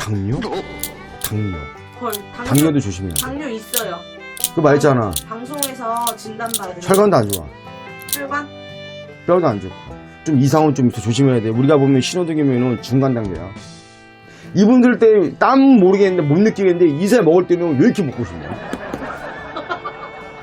당뇨? 당뇨. 헐, 당뇨, 당뇨도 조심해야 돼. 당뇨 있어요. 그 말했잖아. 방송에서 진단받은 혈관도 안 좋아. 혈관? 뼈도 안 좋고. 좀 이상은 좀 있어 조심해야 돼. 우리가 보면 신호등이면은 중간 단계야. 이분들 때 땀 모르겠는데 못 느끼겠는데 이세 먹을 때는 왜 이렇게 먹고 싶냐?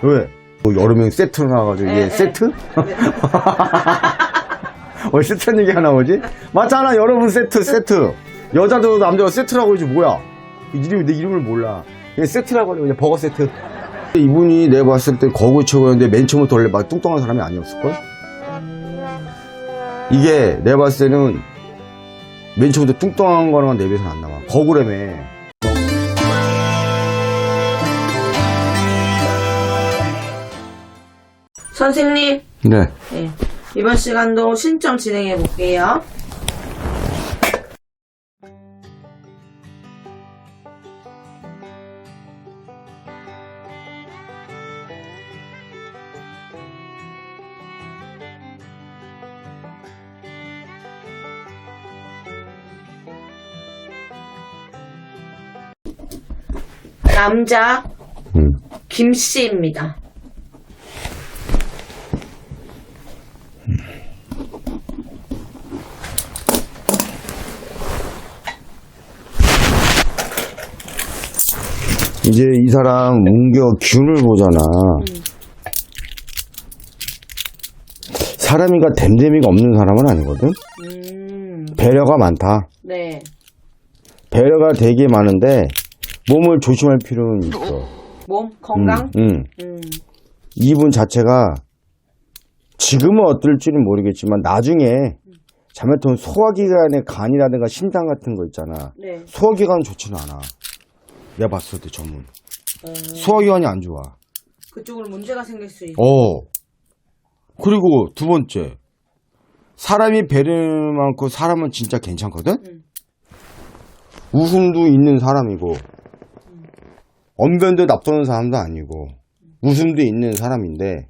왜? 뭐 여름에 세트로 나와가지고 이게 에, 에. 세트? 네. 어 세트 얘기 하나 오지? 맞잖아 여러분 세트 세트. 여자도 남자도 세트라고 하지 뭐야? 이름이 내 이름을 몰라. 그냥 세트라고 하지 그냥 버거 세트. 이분이 내가 봤을 때 거구 치고였는데 맨 처음부터 원래 막 뚱뚱한 사람이 아니었을걸? 이게 내가 봤을 때는 맨 처음부터 뚱뚱한 거랑 내 입에서는 안 나와. 거구라며. 선생님, 네. 네. 이번 시간도 신청 진행해 볼게요. 남자 음. 김씨입니다. 이제 이 사람 옮겨 균을 보잖아. 사람이가 댐댐이가 없는 사람은 아니거든? 음, 배려가 많다. 네. 배려가 되게 많은데 몸을 조심할 필요는 있어. 몸 건강. 음, 음. 음. 이분 자체가 지금은 어떨지는 모르겠지만 나중에 잘못하면 소화기관의 간이라든가 심장 같은 거 있잖아. 네. 소화기관은 좋지는 않아. 내가 봤을 때 전문. 어, 소화기관이 안 좋아. 그쪽으로 문제가 생길 수 있어. 어. 그리고 두 번째. 사람이 배려 많고 사람은 진짜 괜찮거든? 음. 웃음도 있는 사람이고, 언변도 납도는 사람도 아니고, 웃음도 있는 사람인데,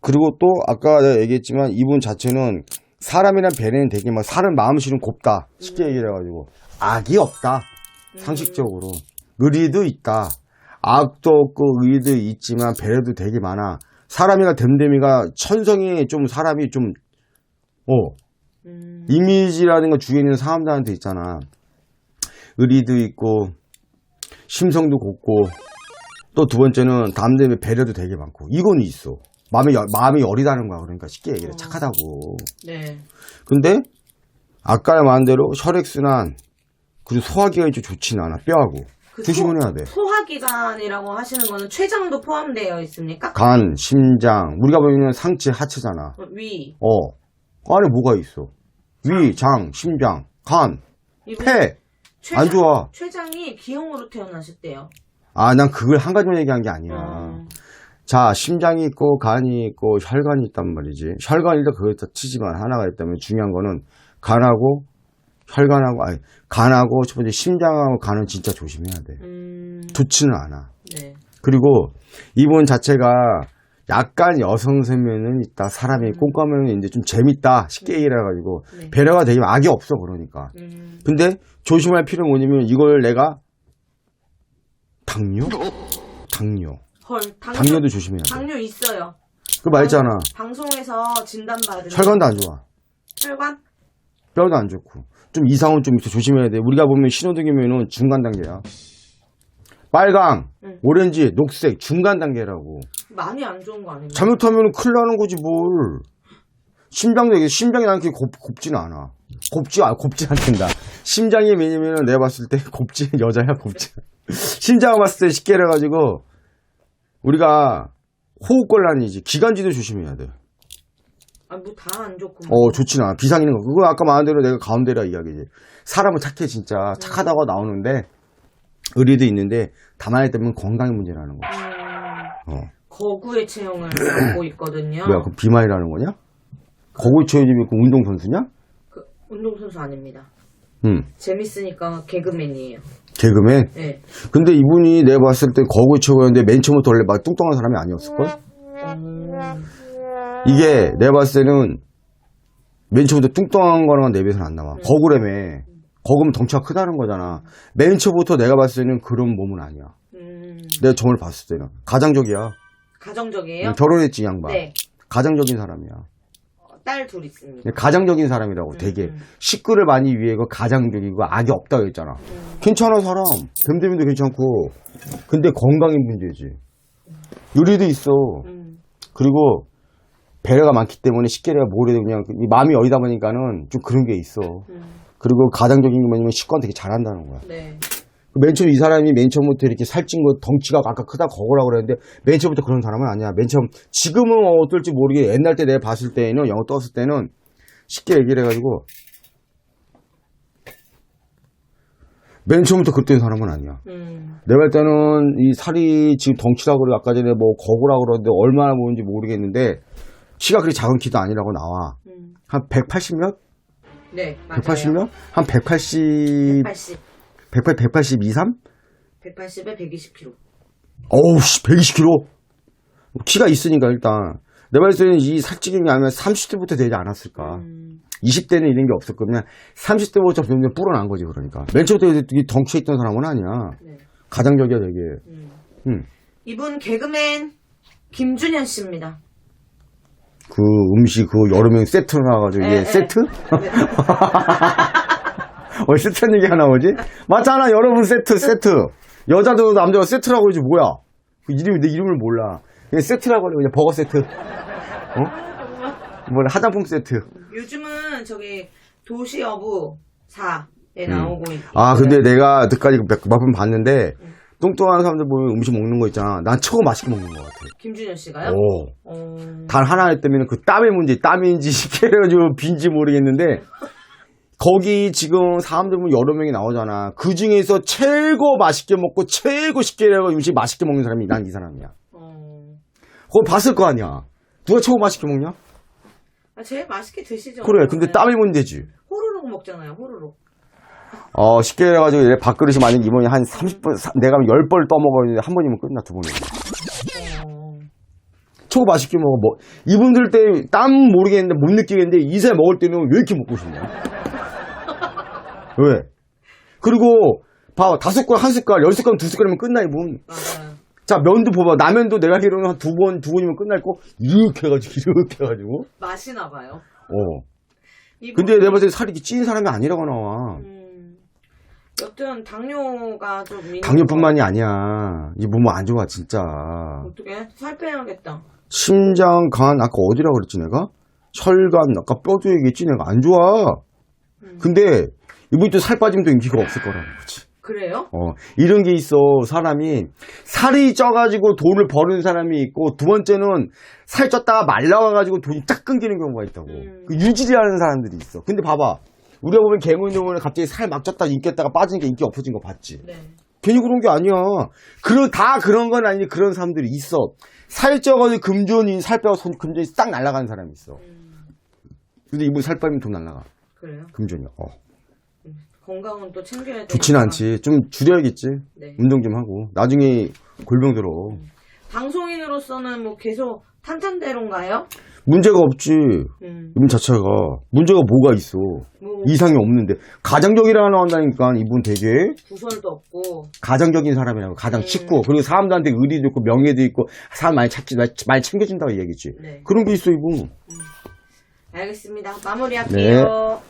그리고 또 아까 내가 얘기했지만 이분 자체는 사람이란 배려는 되게 막 사람 마음씨는 곱다. 쉽게 얘기를 해가지고. 악이 없다. 상식적으로. 의리도 있다. 악도 없고 의리도 있지만 배려도 되게 많아. 사람이나 댐댐이가 천성이 좀 사람이 좀, 어, 음. 이미지라는 거 주위에 있는 사람들한테 있잖아. 의리도 있고, 심성도 곱고, 또 두 번째는 담대히 배려도 되게 많고, 이거는 있어. 마음이, 여- 마음이 여리다는 거야. 그러니까 쉽게 얘기해. 착하다고. 네. 근데, 아까 말한 대로 혈액순환, 그리고 소화기관이 좀 좋지는 않아. 뼈하고. 그 조심을 소- 해야 돼. 소화기관이라고 하시는 거는 췌장도 포함되어 있습니까? 간, 심장, 우리가 보면 상체, 하체잖아. 위. 어. 안에 뭐가 있어? 위, 장, 심장, 간, 이분 폐. 안 좋아. 췌장이 기형으로 태어나셨대요. 아, 난 그걸 한 가지만 얘기한 게 아니야. 음. 자, 심장이 있고, 간이 있고, 혈관이 있단 말이지. 혈관이도 그거다 치지만 하나가 있다면 중요한 거는 간하고, 혈관하고, 아니, 간하고, 첫 번째 심장하고 간은 진짜 조심해야 돼. 음. 좋지는 않아. 네. 그리고 이분 자체가 약간 여성 세면은 있다. 사람이 꼼꼼하면 이제 좀 재밌다. 쉽게 얘기를 해가지고. 네. 배려가 되게 악이 없어, 그러니까. 음. 근데 조심할 필요는 뭐냐면 이걸 내가 당뇨? 당뇨. 헐, 당뇨, 당뇨도 조심해야 돼. 당뇨 있어요. 그 말했잖아. 방송에서 진단받은 혈관도 안 좋아. 혈관? 뼈도 안 좋고. 좀 이상은 좀 있어. 조심해야 돼. 우리가 보면 신호등이면은 중간 단계야. 빨강, 응. 오렌지, 녹색, 중간 단계라고. 많이 안 좋은 거 아닙니까? 잘못하면 큰일 나는 거지, 뭘. 심장도, 이게 심장이 나는 게 곱, 곱지는 않아. 곱지, 아, 곱지 않는다. 심장이 왜냐면은 내가 봤을 때 곱지, 여자야, 곱지. 심장 봤을 때 쉽게 해가지고, 우리가 호흡곤란이지. 기관지도 조심해야 돼. 아, 뭐 다 안 좋고. 어, 좋지는 않아. 비상 있는 거. 그거 아까 말한 대로 내가 가운데라 이야기지. 사람은 착해, 진짜. 착하다고 나오는데, 의리도 있는데, 다만 때문에 건강의 문제라는 거지. 음, 어. 거구의 체형을 갖고 있거든요. 뭐야, 그럼 비만이라는 거냐? 거기 체육이 그 운동선수냐? 그 운동선수 아닙니다. 응. 재밌으니까 개그맨이에요. 개그맨? 네. 근데 이분이 내가 봤을 때 거기 치고였는데 맨 처음부터 원래 막 뚱뚱한 사람이 아니었을걸? 음, 이게 내가 봤을 때는 맨 처음부터 뚱뚱한 거랑 내 입에서는 안 나와. 거구라며. 거기면 덩치가 크다는 거잖아. 맨 처음부터 내가 봤을 때는 그런 몸은 아니야. 음, 내가 점을 봤을 때는. 가장적이야. 가정적이에요? 결혼했지, 이 양반. 네. 가장적인 사람이야. 딸 둘 있습니다. 가장적인 사람이라고, 되게. 음. 식구를 많이 위해서 가장적이고 악이 없다고 했잖아. 음. 괜찮아, 사람. 됨됨이도 괜찮고. 근데 건강이 문제지. 요리도 있어. 음, 그리고 배려가 많기 때문에 내가 모르게 그냥 이 마음이 어리다 보니까는 좀 그런 게 있어. 음, 그리고 가장적인 게 뭐냐면 식구한테 되게 잘한다는 거야. 네. 맨 처음 이 사람이 맨 처음부터 이렇게 살찐 거 덩치가 아까 크다 거고라고 그랬는데 맨 처음부터 그런 사람은 아니야. 맨 처음 지금은 어떨지 모르게 옛날 때 내가 봤을 때는 영어 떴을 때는 쉽게 얘기를 해가지고 맨 처음부터 그랬던 사람은 아니야. 음, 내가 볼 때는 이 살이 지금 덩치라고 그래 아까 전에 뭐 거구라고 그러는데 얼마나 보는지 모르겠는데 키가 그리 작은 키도 아니라고 나와. 음. 한 180몇? 네, 맞아요. 180몇? 한 180, 180. 180, 182, 3? 180에 120kg. 어우, 씨, 120kg. 키가 있으니까 일단. 내가 봤을 때는 이게 아니면 30대부터 되지 않았을까. 음, 20대는 이런 게 없었고, 그냥 30대부터 점점 불어난 거지, 그러니까. 맨 처음부터 이 덩치에 있던 사람은 아니야. 네. 가장적이야, 되게. 음. 응. 이분 개그맨 김준현 씨입니다. 그 음식, 그 여러 명 세트로 나와가지고, 에, 이게 에. 세트? 어, 세트 얘기 하나 오지? 맞잖아, 여러분 세트, 세트. 여자도 남자도 세트라고 그러지, 뭐야. 그 이름이, 내 이름을 몰라. 그냥 세트라고 그래, 그냥 버거 세트. 어? 뭐, 화장품 세트. 요즘은 저기 도시 여부 4에 나오고 있고. 아, 근데 내가 그때까지 몇 번 봤는데, 뚱뚱한 사람들 보면 음식 먹는 거 있잖아. 난 최고 맛있게 먹는 것 같아. 김준현 씨가요? 오. 어, 단 하나 때문에 그 땀의 문제, 땀인지 식혜래가지고 빈지 모르겠는데, 거기 지금 사람들 보면 여러 명이 나오잖아. 그 중에서 최고 맛있게 먹고 최고 쉽게 해가 음식 맛있게 먹는 사람이 난 이 사람이야. 어. 그거 봤을 거 아니야. 누가 최고 맛있게 먹냐? 아, 제일 맛있게 드시죠. 그래. 근데 네. 땀이 문제지. 호로록 먹잖아요, 호로록. 어, 쉽게 해가지고 얘 밥그릇이 만약 이번에 한 30번, 내가 10번 떠먹었는데 한 번이면 끝나, 두 번이면. 어. 최고 맛있게 먹어. 뭐, 이분들 때 땀 모르겠는데 못 느끼겠는데 이세 먹을 때는 왜 이렇게 먹고 싶냐? 왜? 그리고 봐 다섯 숟갈 한 숟갈 열 숟갈 두 숟갈이면 끝나 이분. 맞아요. 자 면도 봐봐 라면도 내가 알기로는 한 두 번 두 번이면 끝날 거 이렇게 해가지고 이렇게 해가지고. 맛이나 봐요. 어. 근데 내가 봤을 때 살이 이렇게 찐 사람이 아니라고 나와. 음, 여튼 당뇨가 좀 있는 당뇨뿐만이 아니야. 이몸안 좋아 진짜. 거. 어떻게 살 빼야겠다. 심장, 간 아까 어디라고 그랬지 내가? 혈관 아까 뼈도 얘기했지 내가 안 좋아. 음. 근데 이분이 또 살 빠지면 또 인기가 없을 거라는 거지. 그래요? 어, 이런 게 있어. 사람이 살이 쪄가지고 돈을 버는 사람이 있고 두 번째는 살 쪘다가 말라와가지고 돈이 딱 끊기는 경우가 있다고. 음. 그 유지를 하는 사람들이 있어. 근데 봐봐. 우리가 보면 보면 갑자기 살 막 쪘다 인기 했다가 빠지니까 인기 없어진 거 봤지. 네. 괜히 그런 게 아니야. 그런, 다 그런 건 아닌데 그런 사람들이 있어. 살 쪄가지고 금전이, 살 빼고 손, 금전이 싹 날아가는 사람이 있어. 음, 근데 이분 살 빼면 돈 날아가. 그래요? 금전이. 어. 건강은 또 챙겨야 돼. 좋진 않지. 좀 줄여야겠지. 네. 운동 좀 하고. 나중에 골병 들어. 방송인으로서는 뭐 계속 탄탄대로인가요? 문제가 없지. 음, 이분 자체가. 문제가 뭐가 있어. 뭐 이상이 없는데. 가정적이라고 한다니까 이분 되게 구설도 없고. 가정적인 사람이라고. 가장 음. 쉽고. 그리고 사람들한테 의리도 있고 명예도 있고 사람 많이 찾지, 많이 챙겨준다고 얘기했지. 네. 그런 게 있어, 이분. 알겠습니다. 마무리할게요.